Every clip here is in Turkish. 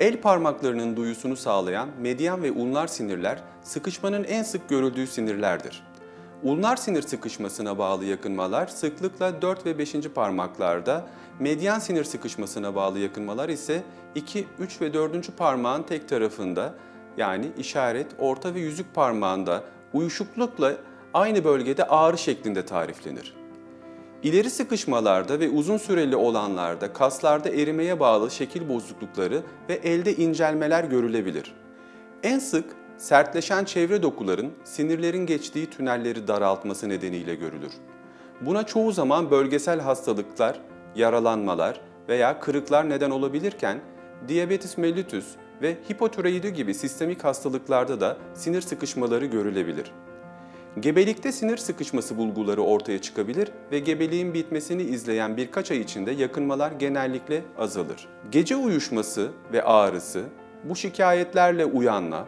El parmaklarının duyusunu sağlayan medyan ve ulnar sinirler sıkışmanın en sık görüldüğü sinirlerdir. Ulnar sinir sıkışmasına bağlı yakınmalar sıklıkla 4 ve 5. parmaklarda, medyan sinir sıkışmasına bağlı yakınmalar ise 2, 3 ve 4. parmağın tek tarafında yani işaret, orta ve yüzük parmağında uyuşuklukla aynı bölgede ağrı şeklinde tariflenir. İleri sıkışmalarda ve uzun süreli olanlarda kaslarda erimeye bağlı şekil bozuklukları ve elde incelmeler görülebilir. En sık sertleşen çevre dokuların sinirlerin geçtiği tünelleri daraltması nedeniyle görülür. Buna çoğu zaman bölgesel hastalıklar, yaralanmalar veya kırıklar neden olabilirken diabetes mellitus ve hipotiroidi gibi sistemik hastalıklarda da sinir sıkışmaları görülebilir. Gebelikte sinir sıkışması bulguları ortaya çıkabilir ve gebeliğin bitmesini izleyen birkaç ay içinde yakınmalar genellikle azalır. Gece uyuşması ve ağrısı, bu şikayetlerle uyanma,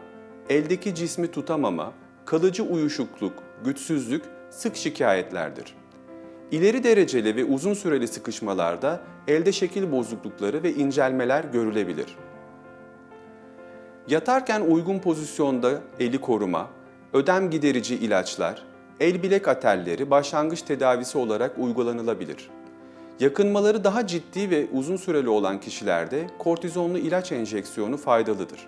eldeki cismi tutamama, kalıcı uyuşukluk, güçsüzlük sık şikayetlerdir. İleri dereceli ve uzun süreli sıkışmalarda elde şekil bozuklukları ve incelmeler görülebilir. Yatarken uygun pozisyonda eli koruma, ödem giderici ilaçlar, el bilek atelleri başlangıç tedavisi olarak uygulanılabilir. Yakınmaları daha ciddi ve uzun süreli olan kişilerde kortizonlu ilaç enjeksiyonu faydalıdır.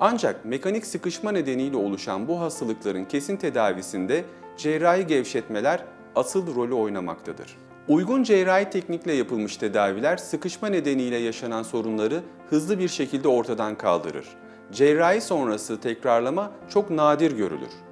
Ancak mekanik sıkışma nedeniyle oluşan bu hastalıkların kesin tedavisinde cerrahi gevşetmeler asıl rolü oynamaktadır. Uygun cerrahi teknikle yapılmış tedaviler sıkışma nedeniyle yaşanan sorunları hızlı bir şekilde ortadan kaldırır. Cerrahi sonrası tekrarlama çok nadir görülür.